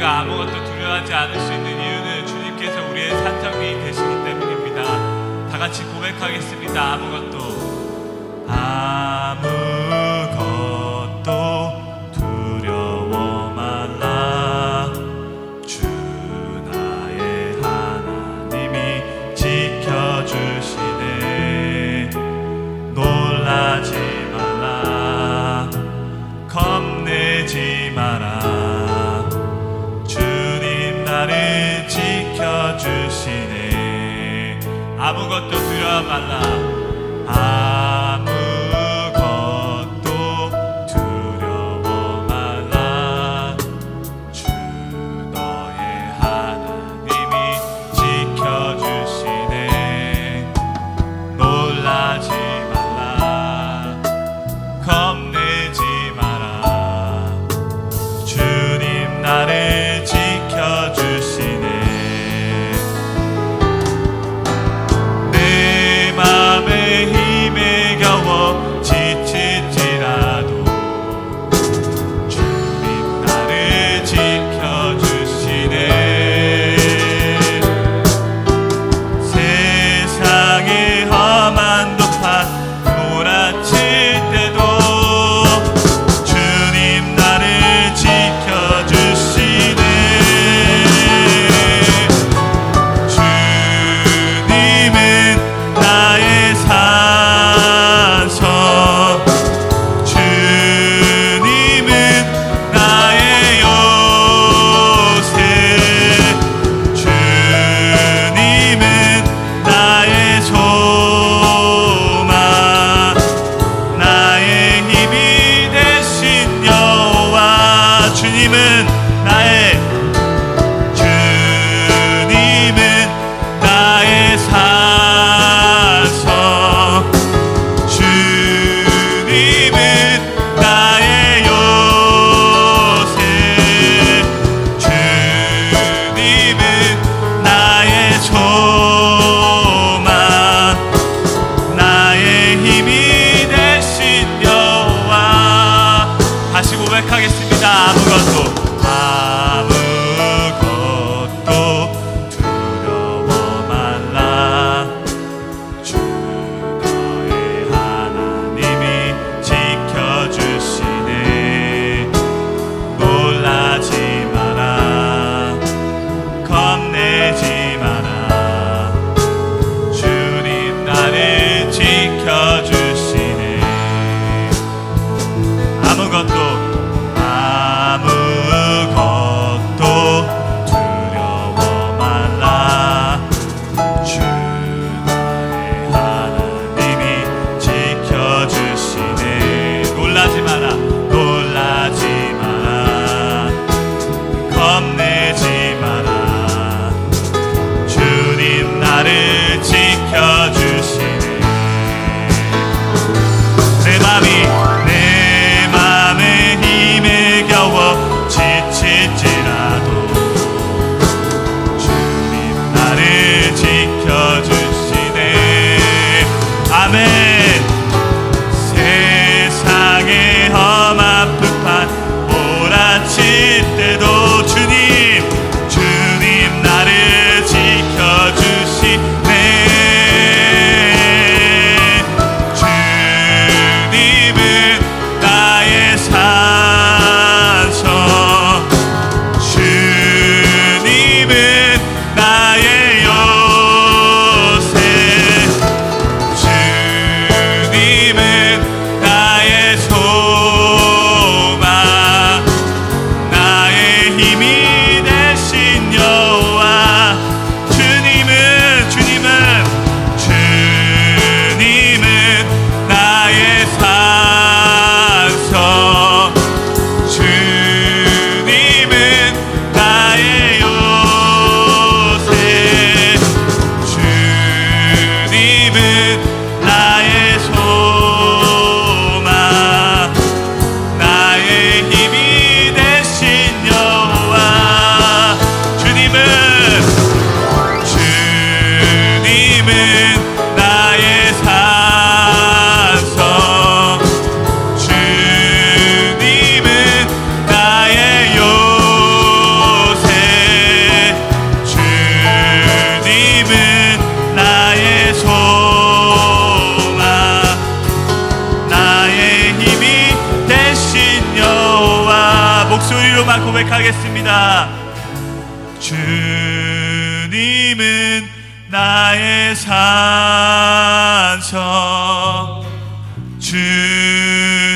우리가 아무것도 두려워하지 않을 수 있는 이유는 주님께서 우리의 산성이 되시기 때문입니다. 다 같이 고백하겠습니다. 아무것도 것도 두려워 말라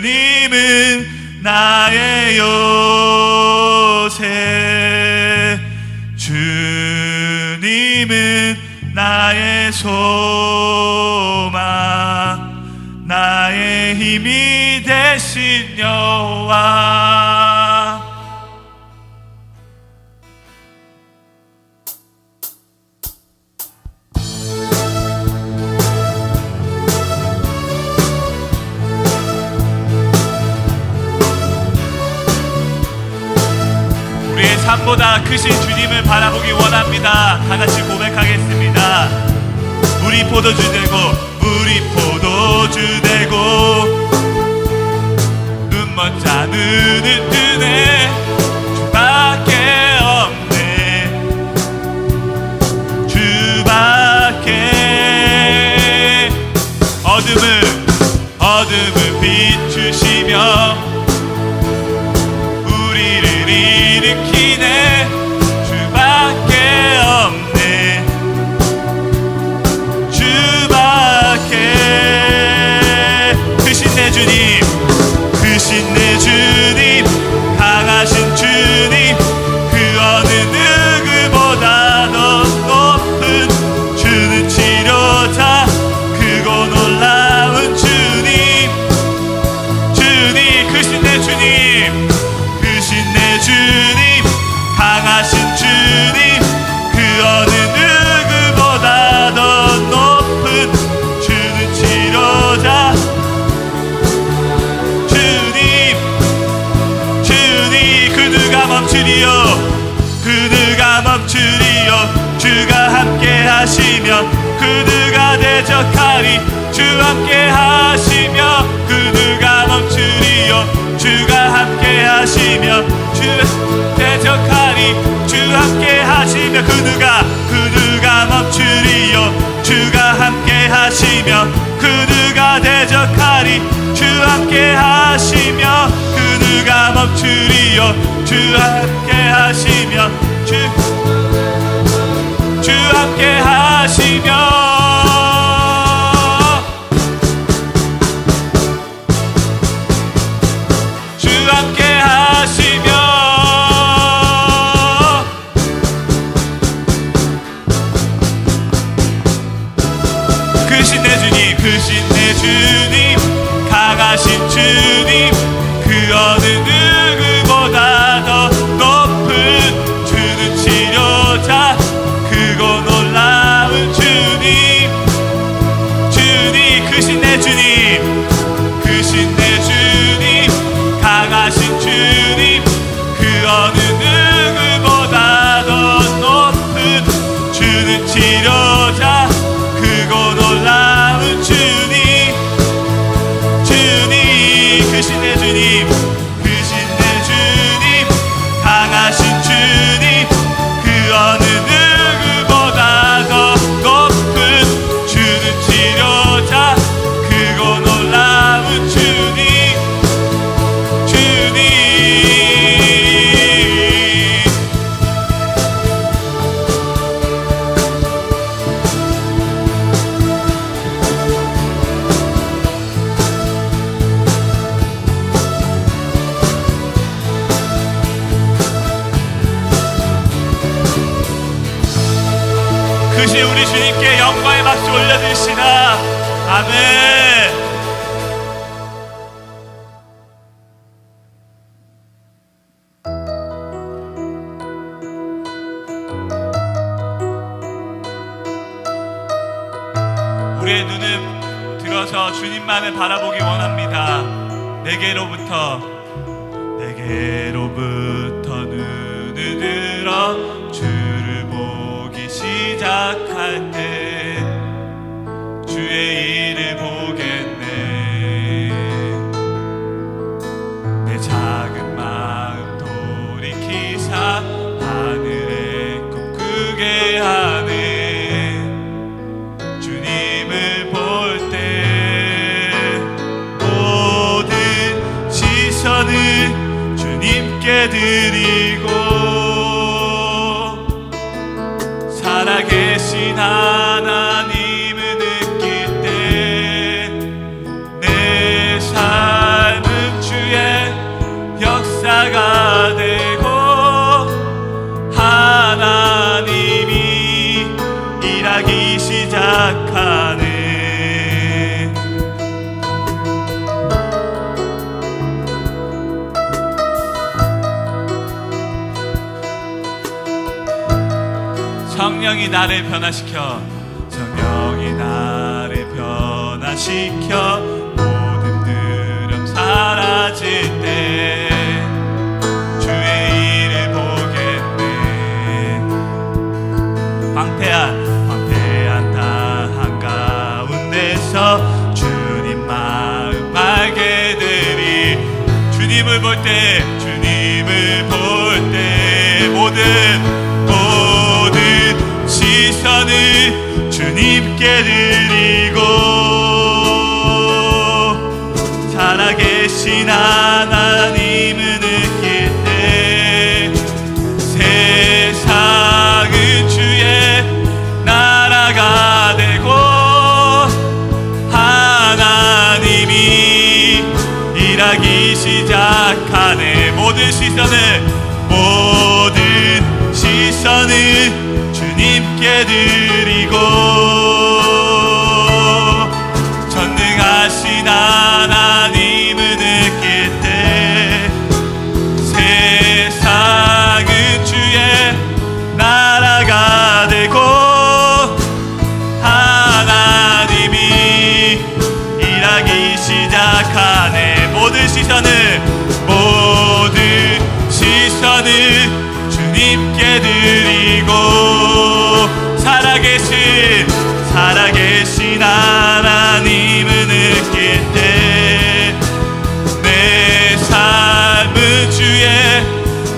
주님은 나의 요새. 주님은 나의 소망. 나의 힘이 되신 여호와 삶보다 크신 주님을 바라보기 원합니다. 다 같이 고백하겠습니다. 물이 포도주 되고 물이 포도주 되고 눈먼 자 눈을 뜨네 어둠을 비추시며 하시면 그 누가 대적하리. 주 함께 하시며 그 누가 멈추리요. 주가 함께 하시며 주 대적하리. 주 함께 하시며 그 누가 그 누가 멈추리요. 주가 함께 하시며 그 누가 대적하리. 주 함께 하시며 그 누가 멈추리요. 주 함께 들어서 주님만을 바라보기 원합니다. 내게로부터 내게로부터 눈을 들어 주를 보기 시작 성령이 나를 변화시켜 성령이 나를 변화시켜 모든 두려움 사라질 때 주의 일을 보겠네. 황폐한 황폐한 땅 가운데서 주님 마음 알게 되리. 주님을 볼때 주님을 볼 때 모든 주님께 드리고 살아계신 하나님을 느낄 때 세상은 주의 나라가 되고 하나님이 일하기 시작하네. 모든 시선을 모든 시선을 주님께 드리고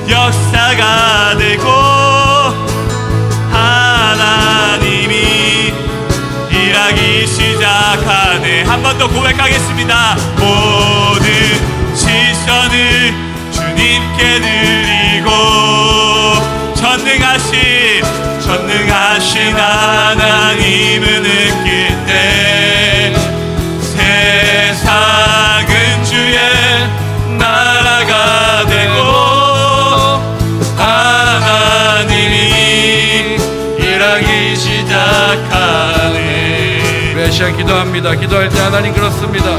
역사가 되고 하나님이 일하기 시작하네. 한 번 더 고백하겠습니다. 모든 시선을 주님께 드리고 전능하신 전능하신 하나님을 기도합니다. 기도할 때 하나님 그렇습니다.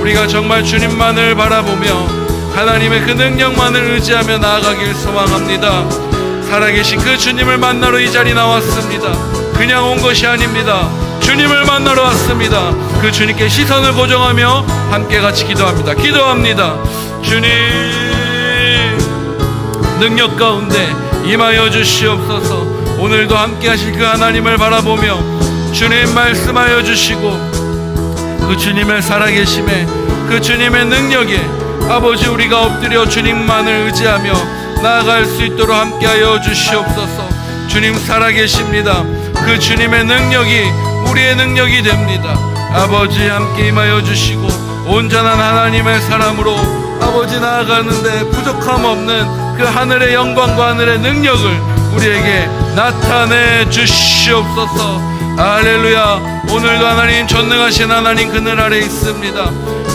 우리가 정말 주님만을 바라보며 하나님의 그 능력만을 의지하며 나아가길 소망합니다. 살아계신 그 주님을 만나러 이 자리 나왔습니다. 그냥 온 것이 아닙니다. 주님을 만나러 왔습니다. 그 주님께 시선을 고정하며 함께 같이 기도합니다. 기도합니다. 주님 능력 가운데 임하여 주시옵소서 오늘도 함께 하실 그 하나님을 바라보며 주님 말씀하여 주시고 그 주님의 살아계심에 그 주님의 능력에 아버지 우리가 엎드려 주님만을 의지하며 나아갈 수 있도록 함께하여 주시옵소서. 주님 살아계십니다. 그 주님의 능력이 우리의 능력이 됩니다. 아버지 함께 임하여 주시고 온전한 하나님의 사람으로 아버지 나아가는데 부족함 없는 그 하늘의 영광과 하늘의 능력을 우리에게 나타내 주시옵소서 할렐루야. 오늘도 하나님 전능하신 하나님 그늘 아래 있습니다.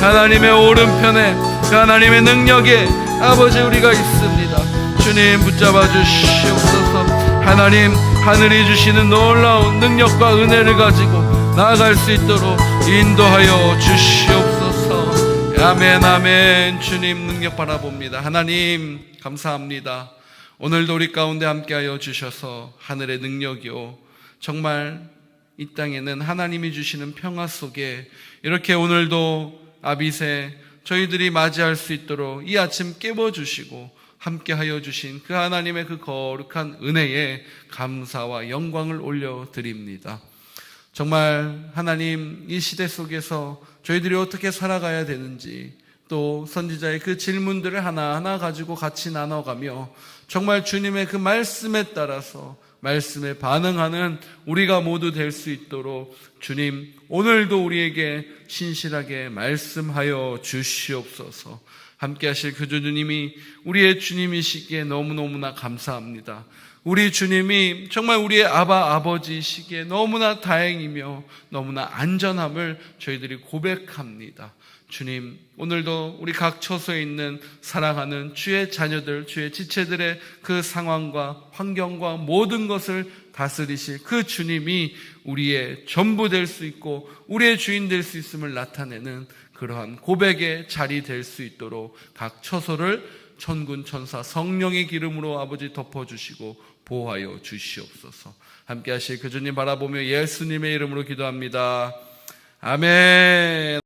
하나님의 오른편에 그 하나님의 능력에 아버지 우리가 있습니다. 주님 붙잡아 주시옵소서. 하나님 하늘이 주시는 놀라운 능력과 은혜를 가지고 나아갈 수 있도록 인도하여 주시옵소서. 아멘 아멘. 주님 능력 바라봅니다. 하나님 감사합니다. 오늘도 우리 가운데 함께하여 주셔서 하늘의 능력이요. 정말 이 땅에는 하나님이 주시는 평화 속에 이렇게 오늘도 아비세 저희들이 맞이할 수 있도록 이 아침 깨워 주시고 함께 하여 주신 그 하나님의 그 거룩한 은혜에 감사와 영광을 올려 드립니다. 정말 하나님 이 시대 속에서 저희들이 어떻게 살아가야 되는지 또 선지자의 그 질문들을 하나하나 가지고 같이 나눠가며 정말 주님의 그 말씀에 따라서 말씀에 반응하는 우리가 모두 될 수 있도록 주님 오늘도 우리에게 신실하게 말씀하여 주시옵소서. 함께 하실 그 주님이 우리의 주님이시기에 너무너무나 감사합니다. 우리 주님이 정말 우리의 아바 아버지시기에 너무나 다행이며 너무나 안전함을 저희들이 고백합니다. 주님, 오늘도 우리 각 처소에 있는 사랑하는 주의 자녀들, 주의 지체들의 그 상황과 환경과 모든 것을 다스리실 그 주님이 우리의 전부 될 수 있고 우리의 주인 될 수 있음을 나타내는 그러한 고백의 자리 될 수 있도록 각 처소를 천군 천사 성령의 기름으로 아버지 덮어주시고 보호하여 주시옵소서. 함께 하실 그 주님 바라보며 예수님의 이름으로 기도합니다. 아멘.